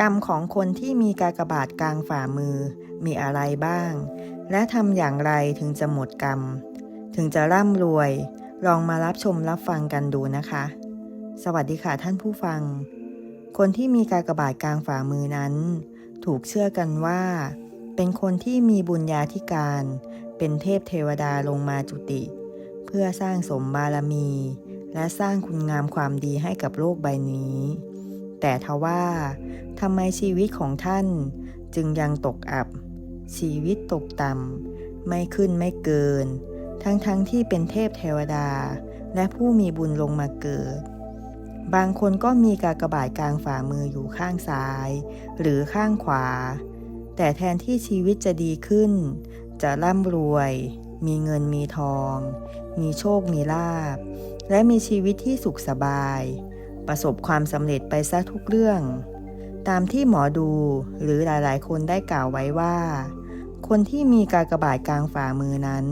กรรมของคนที่มีกากบาทกลางฝ่ามือมีอะไรบ้าง และทำอย่างไรถึงจะหมดกรรม ถึงจะร่ำรวย ลองมารับชมรับฟังกันดูนะคะ สวัสดีค่ะท่านผู้ฟัง คนที่มีกากบาทกลางฝ่ามือนั้น ถูกเชื่อกันว่า เป็นคนที่มีบุญญาธิการ เป็นเทพเทวดาลงมาจุติ เพื่อสร้างสมบารมี และสร้างคุณงามความดีให้กับโลกใบนี้ แต่ทว่าทำไมชีวิตของท่านจึงยังตกอับ ชีวิตตกต่ำไม่ขึ้นไม่เกิน ทั้งๆทที่เป็นเทพเทวดา และผู้มีบุญลงมาเกิด บางคนก็มีกากบาทกลางฝ่ามืออยู่ข้างซ้าย หรือข้างขวา แต่แทนที่ชีวิตจะดีขึ้น จะร่ำรวย มีเงินมีทอง มีโชคมีลาภและมีชีวิตที่สุขสบาย ประสบความสำเร็จไปซะทุกเรื่อง ตามที่หมอดูหรือหลายๆ คนได้กล่าวไว้ว่า คนที่มีกากบาทกลางฝ่ามือนั้น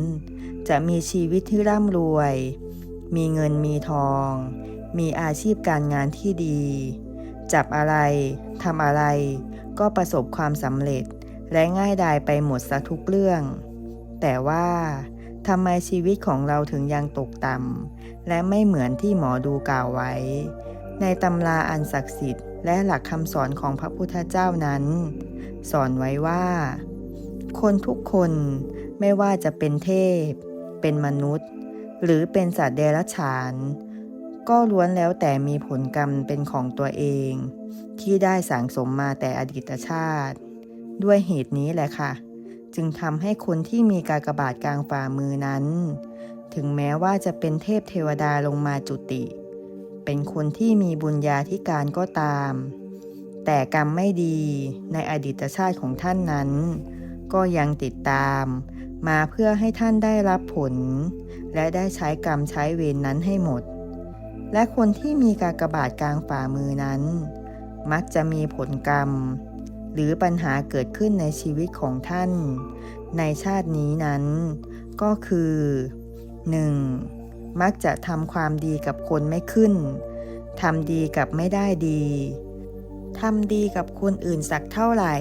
จะมีชีวิตที่ร่ำรวย มีเงินมีทอง มีอาชีพการงานที่ดี จับอะไรทำอะไร ก็ประสบความสำเร็จและง่ายดายไปหมดซะทุกเรื่อง แต่ว่าทำไมชีวิตของเราถึงยังตกต่ำและไม่เหมือนที่หมอดูกล่าวไว้ ในตำราอันศักดิ์สิทธิ์และหลักคำสอนของพระพุทธเจ้านั้น สอนไว้ว่า คนทุกคนไม่ว่าจะเป็นเทพ เป็นมนุษย์ หรือเป็นสัตว์เดรัจฉาน ก็ล้วนแล้วแต่มีผลกรรมเป็นของตัวเอง ที่ได้สั่งสมมาแต่อดีตชาติ ด้วยเหตุนี้แหละค่ะ จึงทำให้คนที่มีกากบาทกลางฝ่ามือนั้น ถึงแม้ว่าจะเป็นเทพเทวดาลงมาจุติ เป็นคนที่มีบุญญาธิการก็ตาม แต่กรรมไม่ดีในอดีตชาติของท่านนั้น ก็ยังติดตาม มาเพื่อให้ท่านได้รับผล และได้ใช้กรรมใช้เวรนนั้นให้หมด และคนที่มีกากบาทกลางฝ่ามือนั้น มักจะมีผลกรรม หรือปัญหาเกิดขึ้นในชีวิตของท่าน ในชาตินี้นั้น ก็คือ 1. มักจะทำความดีกับคนไม่ขึ้น ทำดีกับไม่ได้ดี ทำดีกับคนอื่นสักเท่าไหร่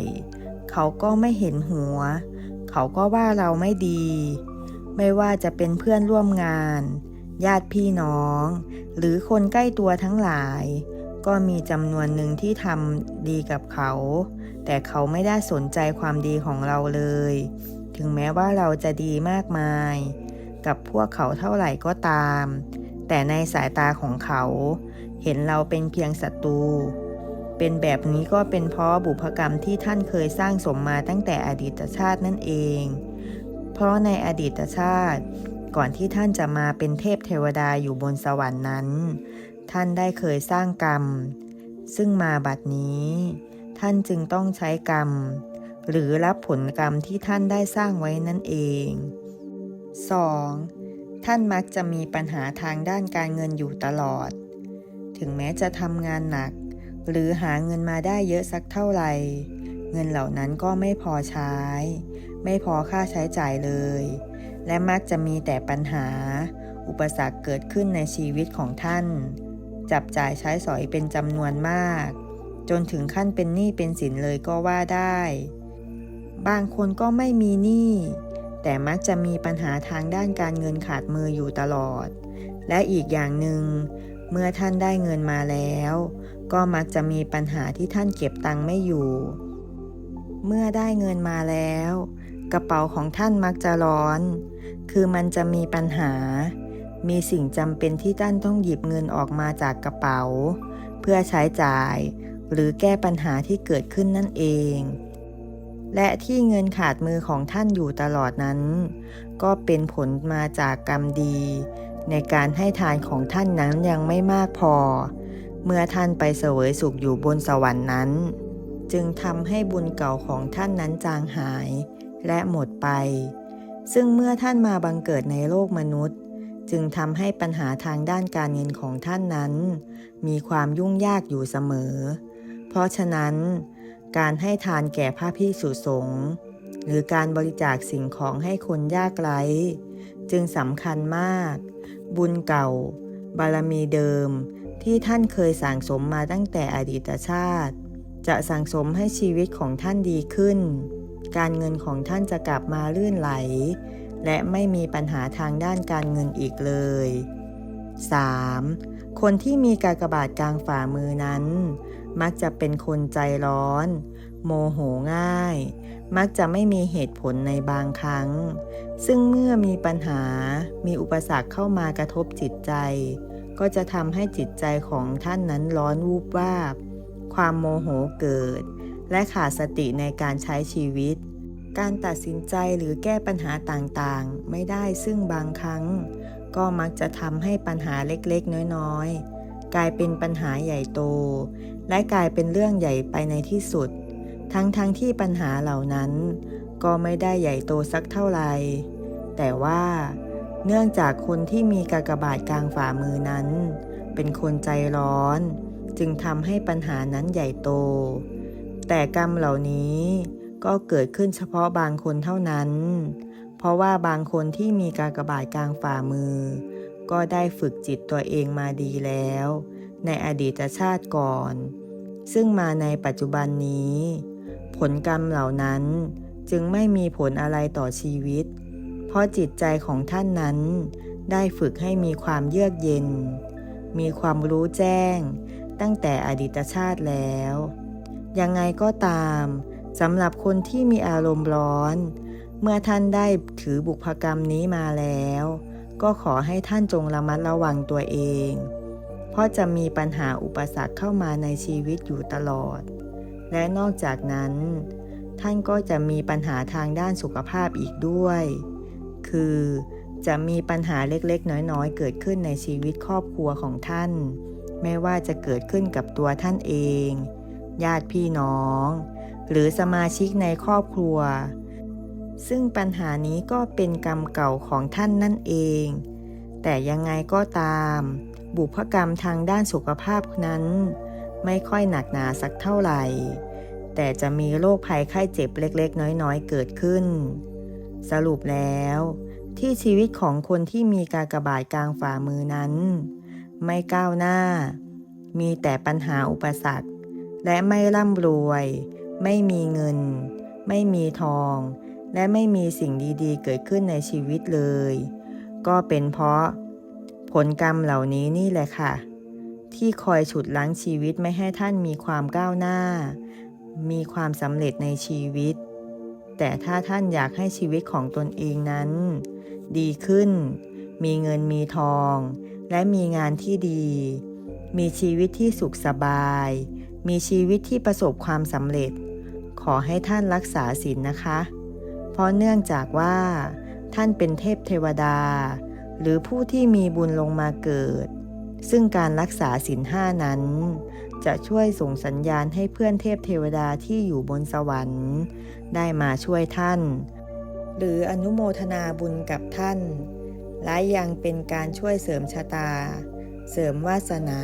เขาก็ไม่เห็นหัว เขาก็ว่าเราไม่ดี ไม่ว่าจะเป็นเพื่อนร่วมงาน ญาติพี่น้อง หรือคนใกล้ตัวทั้งหลาย ก็มีจำนวนหนึ่งที่ทำดีกับเขา แต่เขาไม่ได้สนใจความดีของเราเลย ถึงแม้ว่าเราจะดีมากมาย กับพวกเขาเท่าไหร่ก็ตาม แต่ในสายตาของเขา เห็นเราเป็นเพียงศัตรู เป็นแบบนี้ก็เป็นเพราะบุพกรรมที่ท่านเคยสร้างสมมาตั้งแต่อดีตชาตินั่นเอง เพราะในอดีตชาติ ก่อนที่ท่านจะมาเป็นเทพเทวดาอยู่บนสวรรค์นั้น ท่านได้เคยสร้างกรรม ซึ่งมาบัดนี้ ท่านจึงต้องใช้กรรมหรือรับผลกรรมที่ท่านได้สร้างไว้นั่นเอง 2. ท่านมักจะมีปัญหาทางด้านการเงินอยู่ตลอด ถึงแม้จะทำงานหนัก หรือหาเงินมาได้เยอะสักเท่าไหร่ เงินเหล่านั้นก็ไม่พอใช้ ไม่พอค่าใช้จ่ายเลย และมักจะมีแต่ปัญหา อุปสรรคเกิดขึ้นในชีวิตของท่าน จับจ่ายใช้สอยเป็นจำนวนมาก จนถึงขั้นเป็นหนี้เป็นสินเลยก็ว่าได้ บางคนก็ไม่มีหนี้ แต่มักจะมีปัญหาทางด้านการเงินขาดมืออยู่ตลอด และอีกอย่างหนึง่งเมื่อท่านได้เงินมาแล้ว ก็มักจะมีปัญหาที่ท่านเก็บตังค์ไม่อยู่ เมื่อได้เงินมาแล้ว กระเป๋าของท่านมักจะร้อน คือมันจะมีปัญหา มีสิ่งจำเป็นที่ท่านต้องหยิบเงินออกมาจากกระเป๋า เพื่อใช้จ่าย หรือแก้ปัญหาที่เกิดขึ้นนั่นเอง และที่เงินขาดมือของท่านอยู่ตลอดนั้น ก็เป็นผลมาจากกรรมดี ในการให้ทานของท่านนั้นยังไม่มากพอ เมื่อท่านไปเสวยสุขอยู่บนสวรรค์นั้น จึงทำให้บุญเก่าของท่านนั้นจางหาย และหมดไป ซึ่งเมื่อท่านมาบังเกิดในโลกมนุษย์ จึงทำให้ปัญหาทางด้านการเงินของท่านนั้น มีความยุ่งยากอยู่เสมอ เพราะฉะนั้น การให้ทานแก่พระพิสุสงฆ์หรือการบริจาคสิ่งของให้คนยากไร้ จึงสำคัญมาก บุญเก่า บารมีเดิม ที่ท่านเคยสั่งสมมาตั้งแต่อดีตชาติ จะสั่งสมให้ชีวิตของท่านดีขึ้น การเงินของท่านจะกลับมาลื่นไหล และไม่มีปัญหาทางด้านการเงินอีกเลย 3. คนที่มีกากบาทกลางฝ่ามือนั้น มักจะเป็นคนใจร้อน โมโหง่าย มักจะไม่มีเหตุผลในบางครั้ง ซึ่งเมื่อมีปัญหา มีอุปสรรคเข้ามากระทบจิตใจ ก็จะทำให้จิตใจของท่านนั้นร้อนวูบวาบ ความโมโหเกิด และขาดสติในการใช้ชีวิต การตัดสินใจหรือแก้ปัญหาต่างๆ ไม่ได้ซึ่งบางครั้ง ก็มักจะทำให้ปัญหาเล็กๆ น้อยๆ กลายเป็นปัญหาใหญ่โต และกลายเป็นเรื่องใหญ่ไปในที่สุด ทั้งๆทที่ปัญหาเหล่านั้น ก็ไม่ได้ใหญ่โตสักเท่าไหร่ แต่ว่า เนื่องจากคนที่มีกากบาทกลางฝ่ามือนั้น เป็นคนใจร้อน จึงทำให้ปัญหานั้นใหญ่โต แต่กรรมเหล่านี้ก็เกิดขึ้นเฉพาะบางคนเท่านั้น เพราะว่าบางคนที่มีกากบาทกลางฝ่ามือ ก็ได้ฝึกจิตตัวเองมาดีแล้ว ในอดีตชาติก่อน ซึ่งมาในปัจจุบันนี้ ผลกรรมเหล่านั้นจึงไม่มีผลอะไรต่อชีวิต เพราะจิตใจของท่านนั้น ได้ฝึกให้มีความเยือกเย็น มีความรู้แจ้ง ตั้งแต่อดีตชาติแล้ว ยังไงก็ตามสำหรับคนที่มีอารมณ์ร้อน เมื่อท่านได้ถือบุพกรรมนี้มาแล้ว ก็ขอให้ท่านจงระมัดระวังตัวเอง เพราะจะมีปัญหาอุปสรรคเข้ามาในชีวิตอยู่ตลอด และนอกจากนั้น ท่านก็จะมีปัญหาทางด้านสุขภาพอีกด้วย คือจะมีปัญหาเล็กๆ น้อยๆ เกิดขึ้นในชีวิตครอบครัวของท่าน ไม่ว่าจะเกิดขึ้นกับตัวท่านเอง ญาติพี่น้อง หรือสมาชิกในครอบครัว ซึ่งปัญหานี้ก็เป็นกรรมเก่าของท่านนั่นเอง แต่ยังไงก็ตาม บุพกรรมทางด้านสุขภาพนั้น ไม่ค่อยหนักหนาสักเท่าไหร่ แต่จะมีโรคภัยไข้เจ็บเล็กๆ น้อยๆ เกิดขึ้น สรุปแล้ว ที่ชีวิตของคนที่มีกากบาทกลางฝ่ามือนั้น ไม่ก้าวหน้า มีแต่ปัญหาอุปสรรค และไม่ร่ำรวย ไม่มีเงิน ไม่มีทอง และไม่มีสิ่งดีๆ เกิดขึ้นในชีวิตเลย ก็เป็นเพราะ ผลกรรมเหล่านี้นี่แหละค่ะ ที่คอยฉุดล้างชีวิตไม่ให้ท่านมีความก้าวหน้า มีความสำเร็จในชีวิต แต่ถ้าท่านอยากให้ชีวิตของตนเองนั้น ดีขึ้น มีเงินมีทอง และมีงานที่ดี มีชีวิตที่สุขสบาย มีชีวิตที่ประสบความสำเร็จ ขอให้ท่านรักษาศีลนะคะ เพราะเนื่องจากว่า ท่านเป็นเทพเทวดา หรือผู้ที่มีบุญลงมาเกิด ซึ่งการรักษาศีลห้านั้น จะช่วยส่งสัญญาณให้เพื่อนเทพเทวดาที่อยู่บนสวรรค์ ได้มาช่วยท่าน หรืออนุโมทนาบุญกับท่าน และยังเป็นการช่วยเสริมชะตา เสริมวาสนา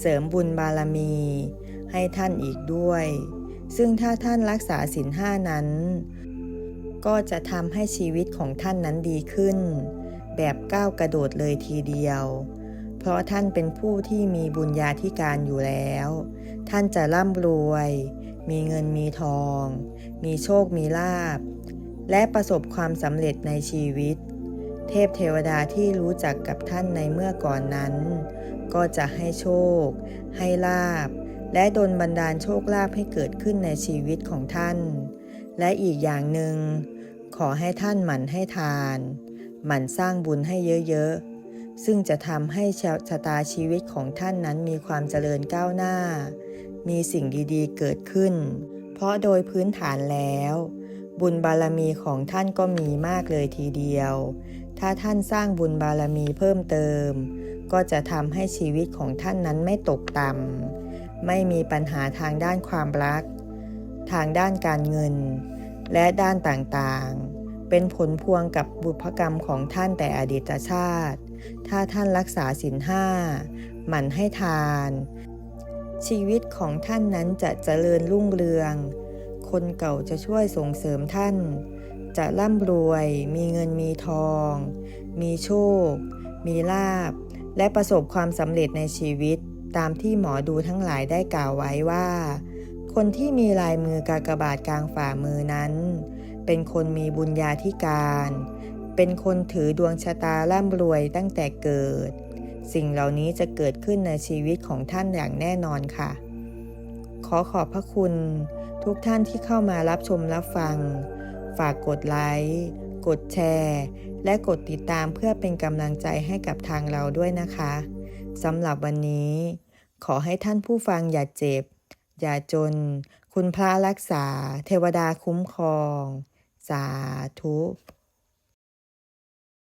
เสริมบุญบารมี ให้ท่านอีกด้วย ซึ่งถ้าท่านรักษาศีลห้านั้น ก็จะทำให้ชีวิตของท่านนั้นดีขึ้น แบบก้าวกระโดดเลยทีเดียว เพราะท่านเป็นผู้ที่มีบุญญาธิการอยู่แล้ว ท่านจะร่ำรวย มีเงินมีทอง มีโชคมีลาภและประสบความสำเร็จในชีวิต เทพเทวดาที่รู้จักกับท่านในเมื่อก่อนนั้น ก็จะให้โชค ให้ลาบ และดลบันดาลโชคลาภให้เกิดขึ้นในชีวิตของท่านและอีกอย่างหนึ่ง ขอให้ท่านหมั่นให้ทาน หมั่นสร้างบุญให้เยอะๆ ซึ่งจะทำให้ชะตาชีวิตของท่านนั้นมีความเจริญก้าวหน้า มีสิ่งดีๆเกิดขึ้น เพราะโดยพื้นฐานแล้ว บุญบารมีของท่านก็มีมากเลยทีเดียว ถ้าท่านสร้างบุญบารมีเพิ่มเติม ก็จะทำให้ชีวิตของท่านนั้นไม่ตกต่ำไม่มีปัญหาทางด้านความรัก ทางด้านการเงิน และด้านต่างๆ เป็นผลพวงกับบุพกรรมของท่านแต่อดีตชาติ ถ้าท่านรักษาศีลห้าหมั่นให้ทาน ชีวิตของท่านนั้นจะเจริญรุ่งเรือง คนเก่าจะช่วยส่งเสริมท่าน จะร่ำรวย มีเงินมีทอง มีโชค มีลาบ และประสบความสำเร็จในชีวิตตามที่หมอดูทั้งหลายได้กล่าวไว้ว่า คนที่มีลายมือกากบาทกลางฝ่ามือนั้น เป็นคนมีบุญญาธิการ เป็นคนถือดวงชะตาร่ำรวยตั้งแต่เกิด สิ่งเหล่านี้จะเกิดขึ้นในชีวิตของท่านอย่างแน่นอนค่ะ ขอขอบพระคุณ ทุกท่านที่เข้ามารับชมรับฟัง ฝากกดไลค์กดแชร์ และกดติดตามเพื่อเป็นกำลังใจให้กับทางเราด้วยนะคะสำหรับวันนี้ ขอให้ท่านผู้ฟังอย่าเจ็บ อย่าจน คุณพระรักษา เทวดาคุ้มครอง สาธุ